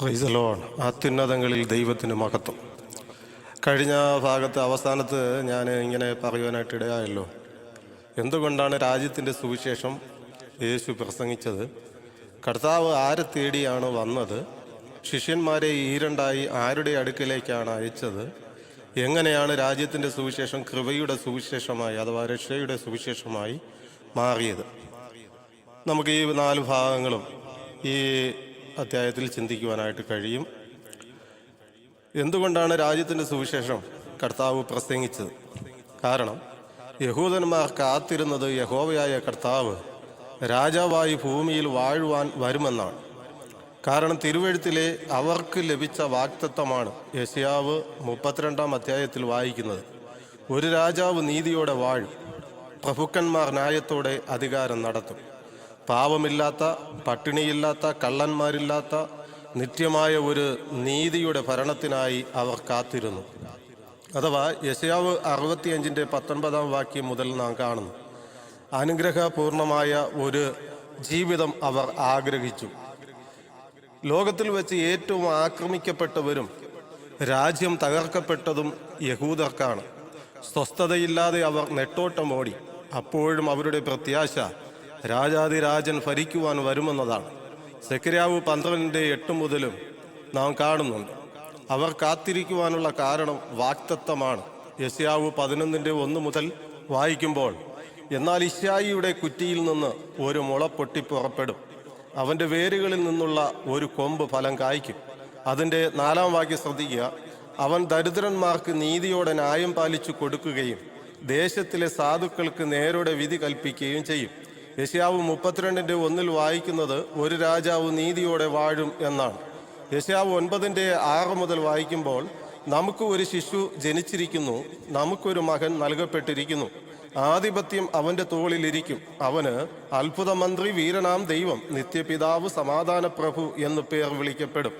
പ്രൈസലോൺ അത്യുന്നതങ്ങളിൽ ദൈവത്തിന് മഹത്വം. കഴിഞ്ഞ ഭാഗത്ത് അവസാനത്ത് ഞാൻ ഇങ്ങനെ പറയുവാനായിട്ട് ഇടയായല്ലോ. എന്തുകൊണ്ടാണ് രാജ്യത്തിന്റെ സുവിശേഷം യേശു പ്രസംഗിച്ചത്? കർത്താവ് ആരെ തേടിയാണ് വന്നത്? ശിഷ്യന്മാരെ ഈരണ്ടായി ആരുടെ അടുക്കിലേക്കാണ് അയച്ചത്? എങ്ങനെയാണ് രാജ്യത്തിന്റെ സുവിശേഷം കൃപയുടെ സുവിശേഷമായി അഥവാ രക്ഷയുടെ സുവിശേഷമായി മാറിയത്? നമുക്ക് ഈ നാല് ഭാഗങ്ങളും ഈ അധ്യായത്തിൽ ചിന്തിക്കുവാനായിട്ട് കഴിയും. എന്തുകൊണ്ടാണ് രാജ്യത്തിന്റെ സുവിശേഷം കർത്താവ് പ്രസംഗിച്ചത്? കാരണം യഹൂദന്മാർ കാത്തിരുന്നത് യഹോവയായ കർത്താവ് രാജാവായി ഭൂമിയിൽ വാഴുവാൻ വരുമെന്നാണ്. കാരണം തിരുവഴുത്തിലെ അവർക്ക് ലഭിച്ച വാക്തത്വമാണ് യശയാവ് മുപ്പത്തിരണ്ടാം അധ്യായത്തിൽ വായിക്കുന്നത്. ഒരു രാജാവ് നീതിയോടെ വാഴും. പ്രഭുക്കന്മാർ ന്യായത്തോടെ അധികാരം നടത്തും. പാവമില്ലാത്ത പട്ടിണിയില്ലാത്ത കള്ളന്മാരില്ലാത്ത നിത്യമായ ഒരു നീതിയുടെ ഭരണത്തിനായി അവർ കാത്തിരുന്നു. അഥവാ യശയാവ് അറുപത്തിയഞ്ചിന്റെ പത്തൊൻപതാം വാക്യം മുതൽ നാം കാണുന്നു. അനുഗ്രഹപൂർണമായ ഒരു ജീവിതം അവർ ആഗ്രഹിച്ചു. ലോകത്തിൽ വെച്ച് ഏറ്റവും ആക്രമിക്കപ്പെട്ടവരും രാജ്യം തകർക്കപ്പെട്ടതും യഹൂദർക്കാണ്. സ്വസ്ഥതയില്ലാതെ അവർ നെട്ടോട്ടം ഓടി. അപ്പോഴും അവരുടെ പ്രത്യാശ രാജാതിരാജൻ ഭരിക്കുവാൻ വരുമെന്നതാണ്. സെക്രിയാവ് പന്ത്രണ്ടിന്റെ എട്ട് മുതലും നാം കാണുന്നുണ്ട്. അവർ കാത്തിരിക്കുവാനുള്ള കാരണം വാക്തത്വമാണ്. യസ്യാവ് പതിനൊന്നിന്റെ ഒന്ന് മുതൽ വായിക്കുമ്പോൾ എന്നാൽ ഇഷായിയുടെ കുറ്റിയിൽ നിന്ന് ഒരു മുള പൊട്ടി പുറപ്പെടും അവന്റെ വേരുകളിൽ നിന്നുള്ള ഒരു കൊമ്പ് ഫലം കായ്ക്കും. അതിന്റെ നാലാം വാക്യം ശ്രദ്ധിക്കുക. അവൻ ദരിദ്രന്മാർക്ക് നീതിയോടെ ന്യായം പാലിച്ചു കൊടുക്കുകയും ദേശത്തിലെ സാധുക്കൾക്ക് നേരോടെ വിധി കൽപ്പിക്കുകയും ചെയ്യും. യശയാവ് മുപ്പത്തിരണ്ടിന്റെ ഒന്നിൽ വായിക്കുന്നത് ഒരു രാജാവ് നീതിയോടെ വാഴും എന്നാണ്. യശയാവ് ഒൻപതിന്റെ ആറ് മുതൽ വായിക്കുമ്പോൾ നമുക്ക് ഒരു ശിശു ജനിച്ചിരിക്കുന്നു നമുക്കൊരു മകൻ നൽകപ്പെട്ടിരിക്കുന്നു. ആധിപത്യം അവന്റെ തോളിലിരിക്കും അവന് അത്ഭുത മന്ത്രി വീരനാം ദൈവം നിത്യപിതാവ് സമാധാന പ്രഭു എന്ന് പേർ വിളിക്കപ്പെടും.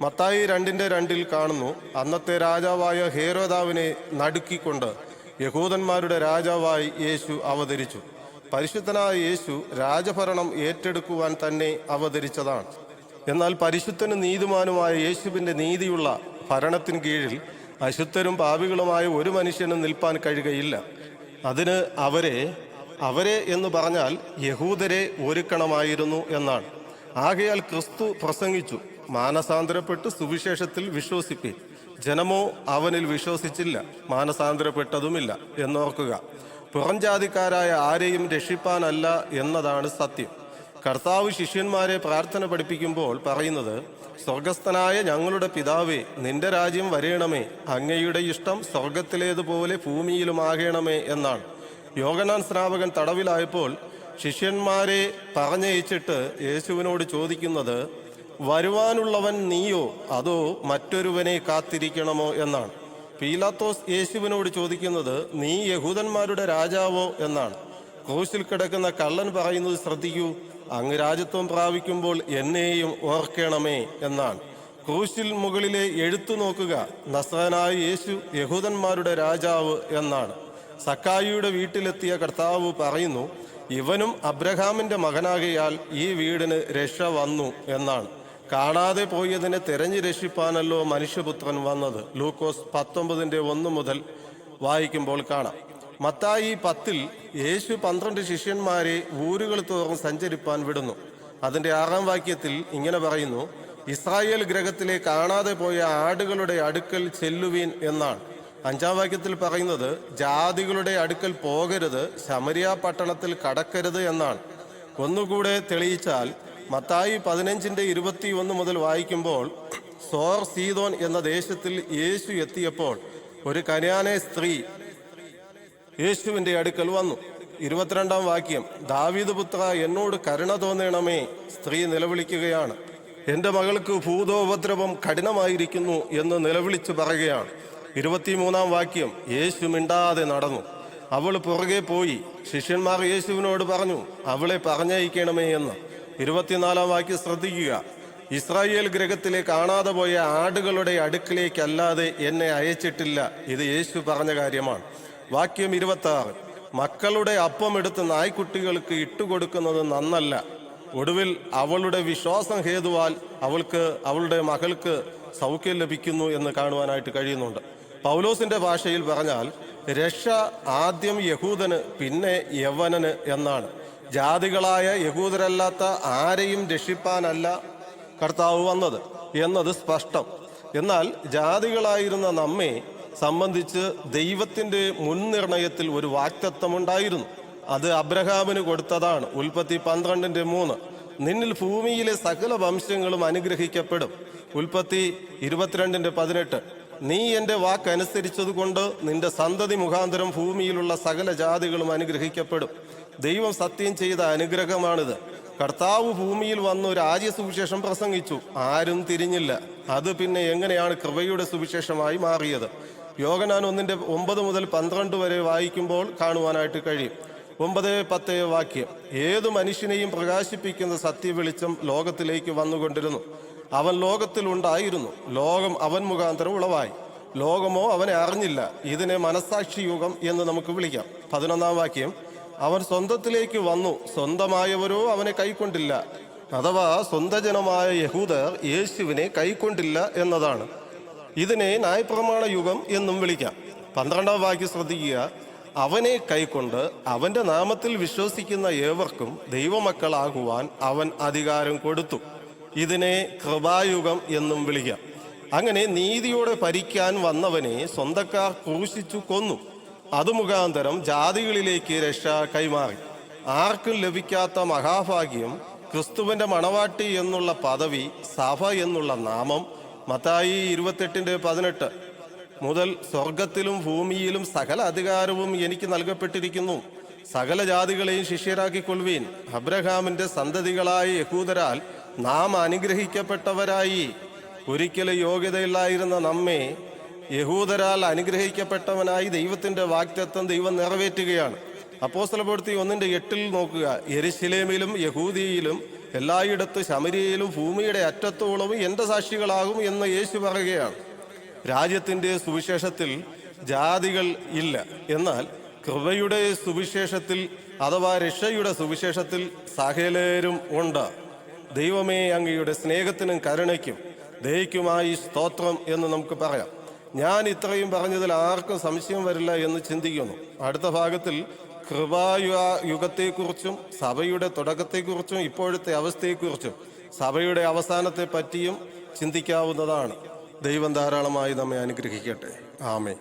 മത്തായി രണ്ടിന്റെ രണ്ടിൽ കാണുന്നു അന്നത്തെ രാജാവായ ഹേരോദാവിനെ നടുക്കിക്കൊണ്ട് യഹൂദന്മാരുടെ രാജാവായി യേശു അവതരിച്ചു. പരിശുദ്ധനായ യേശു രാജഭരണം ഏറ്റെടുക്കുവാൻ തന്നെ അവതരിച്ചതാണ്. എന്നാൽ പരിശുദ്ധനും നീതിമാനുമായ യേശുവിന്റെ നീതിയുള്ള ഭരണത്തിന് കീഴിൽ അശുദ്ധരും പാപികളുമായ ഒരു മനുഷ്യനും നിൽപ്പാൻ കഴിയുകയില്ല. അതിന് അവരെ അവരെ എന്ന് പറഞ്ഞാൽ യഹൂദരെ ഒരുക്കണമായിരുന്നു എന്നാണ്. ആകയാൽ ക്രിസ്തു പ്രസംഗിച്ചു മാനസാന്തരപ്പെട്ട് സുവിശേഷത്തിൽ വിശ്വസിപ്പി. ജനമോ അവനിൽ വിശ്വസിച്ചില്ല മാനസാന്തരപ്പെട്ടതുമില്ല എന്നോർക്കുക. പുറംജാതിക്കാരായ ആരെയും രക്ഷിപ്പാനല്ല എന്നതാണ് സത്യം. കർത്താവ് ശിഷ്യന്മാരെ പ്രാർത്ഥന പഠിപ്പിക്കുമ്പോൾ പറയുന്നത് സ്വർഗസ്ഥനായ ഞങ്ങളുടെ പിതാവേ നിന്റെ രാജ്യം വരേണമേ. അങ്ങയുടെ ഇഷ്ടം സ്വർഗത്തിലേതുപോലെ ഭൂമിയിലുമാകണമേ എന്നാണ്. യോഗനാൻ സ്നാപകൻ തടവിലായപ്പോൾ ശിഷ്യന്മാരെ പറഞ്ഞയച്ചിട്ട് യേശുവിനോട് ചോദിക്കുന്നത് വരുവാനുള്ളവൻ നീയോ? അതോ മറ്റൊരുവനെ കാത്തിരിക്കണമോ? എന്നാണ്. പീലാത്തോസ് യേശുവിനോട് ചോദിക്കുന്നത് നീ യഹൂദന്മാരുടെ രാജാവോ? എന്നാണ്. ക്രൂശിൽ കിടക്കുന്ന കള്ളൻ പറയുന്നത് ശ്രദ്ധിക്കൂ. അങ്ങ് രാജ്യത്വം പ്രാപിക്കുമ്പോൾ എന്നെയും ഓർക്കണമേ എന്നാണ്. ക്രൂശിൽ മുകളിലെ എഴുത്തു നോക്കുക. നസ്രനായ യേശു യഹൂദന്മാരുടെ രാജാവ് എന്നാണ്. സക്കായിയുടെ വീട്ടിലെത്തിയ കർത്താവ് പറയുന്നു ഇവനും അബ്രഹാമിന്റെ മകനാകയാൽ ഈ വീടിന് രക്ഷ വന്നു എന്നാണ്. കാണാതെ പോയതിനെ തെരഞ്ഞു രക്ഷിപ്പാനല്ലോ മനുഷ്യപുത്രൻ വന്നത്. ലൂക്കോസ് പത്തൊമ്പതിന്റെ ഒന്ന് മുതൽ വായിക്കുമ്പോൾ കാണാം. മത്തായി പത്തിൽ യേശു പന്ത്രണ്ട് ശിഷ്യന്മാരെ ഊരുകൾ തോറും സഞ്ചരിപ്പാൻ വിടുന്നു. അതിന്റെ ആറാം വാക്യത്തിൽ ഇങ്ങനെ പറയുന്നു ഇസ്രായേൽ ഗ്രഹത്തിലെ കാണാതെ പോയ ആടുകളുടെ അടുക്കൽ ചെല്ലുവീൻ എന്നാണ്. അഞ്ചാം വാക്യത്തിൽ പറയുന്നത് ജാതികളുടെ അടുക്കൽ പോകരുത് ശമരിയ പട്ടണത്തിൽ കടക്കരുത് എന്നാണ്. ഒന്നുകൂടെ തെളിയിച്ചാൽ മത്തായി പതിനഞ്ചിന്റെ ഇരുപത്തി ഒന്ന് മുതൽ വായിക്കുമ്പോൾ സോർ സീതോൻ എന്ന ദേശത്തിൽ യേശു എത്തിയപ്പോൾ ഒരു കന്യാനെ സ്ത്രീ യേശുവിന്റെ അടുക്കൽ വന്നു. ഇരുപത്തിരണ്ടാം വാക്യം ദാവീദ് പുത്ര എന്നോട് കരുണ തോന്നണമേ സ്ത്രീ നിലവിളിക്കുകയാണ്. എന്റെ മകൾക്ക് ഭൂതോപദ്രവം കഠിനമായിരിക്കുന്നു എന്ന് നിലവിളിച്ചു പറയുകയാണ്. ഇരുപത്തിമൂന്നാം വാക്യം യേശു മിണ്ടാതെ നടന്നു. അവൾ പുറകെ പോയി. ശിഷ്യന്മാർ യേശുവിനോട് പറഞ്ഞു അവളെ പറഞ്ഞയക്കണമേ എന്ന്. ഇരുപത്തിനാലാം വാക്യം ശ്രദ്ധിക്കുക. ഇസ്രായേൽ ഗ്രഹത്തിലെ കാണാതെ പോയ ആടുകളുടെ അടുക്കിലേക്കല്ലാതെ എന്നെ അയച്ചിട്ടില്ല. ഇത് യേശു പറഞ്ഞ കാര്യമാണ്. വാക്യം ഇരുപത്തി മക്കളുടെ അപ്പം എടുത്ത് നായ്ക്കുട്ടികൾക്ക് ഇട്ടുകൊടുക്കുന്നത് നന്നല്ല. ഒടുവിൽ അവളുടെ വിശ്വാസം ഹേതുവാൽ അവൾക്ക് അവളുടെ മകൾക്ക് സൗഖ്യം ലഭിക്കുന്നു എന്ന് കാണുവാനായിട്ട് കഴിയുന്നുണ്ട്. പൗലോസിന്റെ ഭാഷയിൽ പറഞ്ഞാൽ രക്ഷ ആദ്യം യഹൂദന് പിന്നെ യവനന് എന്നാണ്. ജാതികളായ യഹൂദരല്ലാത്ത ആരെയും രക്ഷിപ്പാനല്ല കർത്താവ് വന്നത് എന്നത് സ്പഷ്ടം. എന്നാൽ ജാതികളായിരുന്ന നമ്മെ സംബന്ധിച്ച് ദൈവത്തിന്റെ മുൻനിർണയത്തിൽ ഒരു വാക്തത്വമുണ്ടായിരുന്നു. അത് അബ്രഹാമിന് കൊടുത്തതാണ്. ഉൽപ്പത്തി പന്ത്രണ്ടിന്റെ മൂന്ന്. നിന്നിൽ ഭൂമിയിലെ സകല വംശങ്ങളും അനുഗ്രഹിക്കപ്പെടും. ഉൽപ്പത്തി ഇരുപത്തിരണ്ടിന്റെ പതിനെട്ട്. നീ എന്റെ വാക്കനുസരിച്ചതുകൊണ്ട് നിന്റെ സന്തതി മുഖാന്തരം ഭൂമിയിലുള്ള സകല ജാതികളും അനുഗ്രഹിക്കപ്പെടും. ദൈവം സത്യം ചെയ്ത അനുഗ്രഹമാണിത്. കർത്താവ് ഭൂമിയിൽ വന്ന് ഒരു ആര്യ രാജ്യസുവിശേഷം പ്രസംഗിച്ചു. ആരും തിരിഞ്ഞില്ല. അത് പിന്നെ എങ്ങനെയാണ് കൃപയുടെ സുവിശേഷമായി മാറിയത്? യോഗനാൻ ഒന്നിന്റെ ഒമ്പത് മുതൽ പന്ത്രണ്ട് വരെ വായിക്കുമ്പോൾ കാണുവാനായിട്ട് കഴിയും. ഒമ്പത് പത്ത് വാക്യം. ഏതു മനുഷ്യനെയും പ്രകാശിപ്പിക്കുന്ന സത്യവെളിച്ചം ലോകത്തിലേക്ക് വന്നുകൊണ്ടിരുന്നു. അവൻ ലോകത്തിൽ ഉണ്ടായിരുന്നു ലോകം അവൻ മുഖാന്തരം ഉളവായി. ലോകമോ അവനെ അറിഞ്ഞില്ല. ഇതിനെ മനസാക്ഷി യുഗം എന്ന് നമുക്ക് വിളിക്കാം. പതിനൊന്നാം വാക്യം. അവൻ സ്വന്തത്തിലേക്ക് വന്നു. സ്വന്തമായവരോ അവനെ കൈക്കൊണ്ടില്ല. അഥവാ സ്വന്തജനമായ യഹൂദർ യേശുവിനെ കൈക്കൊണ്ടില്ല എന്നതാണ്. ഇതിനെ ന്യായപ്രമാണ യുഗം എന്നും വിളിക്കാം. പന്ത്രണ്ടാം വാക്യം ശ്രദ്ധിക്കുക. അവനെ കൈക്കൊണ്ട് അവന്റെ നാമത്തിൽ വിശ്വസിക്കുന്ന ഏവർക്കും ദൈവമക്കളാകുവാൻ അവൻ അധികാരം കൊടുത്തു. ഇതിനെ കൃപായുഗം എന്നും വിളിക്കാം. അങ്ങനെ നീതിയോടെ ഭരിക്കാൻ വന്നവനെ സ്വന്തക്കാർ ക്രൂശിച്ചു കൊന്നു. അത് മുഖാന്തരം ജാതികളിലേക്ക് രക്ഷ കൈമാറി. ആർക്കും ലഭിക്കാത്ത മഹാഭാഗ്യം ക്രിസ്തുവിന്റെ മണവാട്ടി എന്നുള്ള പദവി സഭ എന്നുള്ള നാമം മത്തായി ഇരുപത്തെട്ടിന്റെ പതിനെട്ട്. മുതൽ സ്വർഗത്തിലും ഭൂമിയിലും സകല അധികാരവും എനിക്ക് നൽകപ്പെട്ടിരിക്കുന്നു. സകല ജാതികളെയും ശിഷ്യരാക്കിക്കൊള്ളുവീൻ. അബ്രഹാമിന്റെ സന്തതികളായ യഹൂദരാൽ നാം അനുഗ്രഹിക്കപ്പെട്ടവരായി. ഒരിക്കലും യോഗ്യതയില്ലായിരുന്ന നമ്മെ യഹൂദരാൽ അനുഗ്രഹിക്കപ്പെട്ടവനായി ദൈവത്തിന്റെ വാക്തത്വം ദൈവം നിറവേറ്റുകയാണ്. അപ്പോസ്തലപ്പെടുത്തി ഒന്നിന്റെ എട്ടിൽ നോക്കുക. എരിശിലേമിലും യഹൂദിയിലും എല്ലായിടത്തും ശമരിയയിലും ഭൂമിയുടെ അറ്റത്തോളവും എന്റെ സാക്ഷികളാകും എന്ന് യേശു പറയുകയാണ്. രാജ്യത്തിന്റെ സുവിശേഷത്തിൽ ജാതികൾ ഇല്ല. എന്നാൽ കൃപയുടെ സുവിശേഷത്തിൽ അഥവാ രക്ഷയുടെ സുവിശേഷത്തിൽ സകലരും ഉണ്ട്. ദൈവമേ അങ്ങയുടെ സ്നേഹത്തിനും കരുണയ്ക്കും ദയക്കുമായി സ്തോത്രം എന്ന് നമുക്ക് പറയാം. ഞാൻ ഇത്രയും പറഞ്ഞതിൽ ആർക്കും സംശയം വരില്ല എന്ന് ചിന്തിക്കുന്നു. അടുത്ത ഭാഗത്തിൽ കൃപായു യുഗത്തെക്കുറിച്ചും സഭയുടെ തുടക്കത്തെക്കുറിച്ചും ഇപ്പോഴത്തെ അവസ്ഥയെക്കുറിച്ചും സഭയുടെ അവസാനത്തെ പറ്റിയും ചിന്തിക്കാവുന്നതാണ്. ദൈവം ധാരാളമായി നമ്മെ അനുഗ്രഹിക്കട്ടെ. ആമേ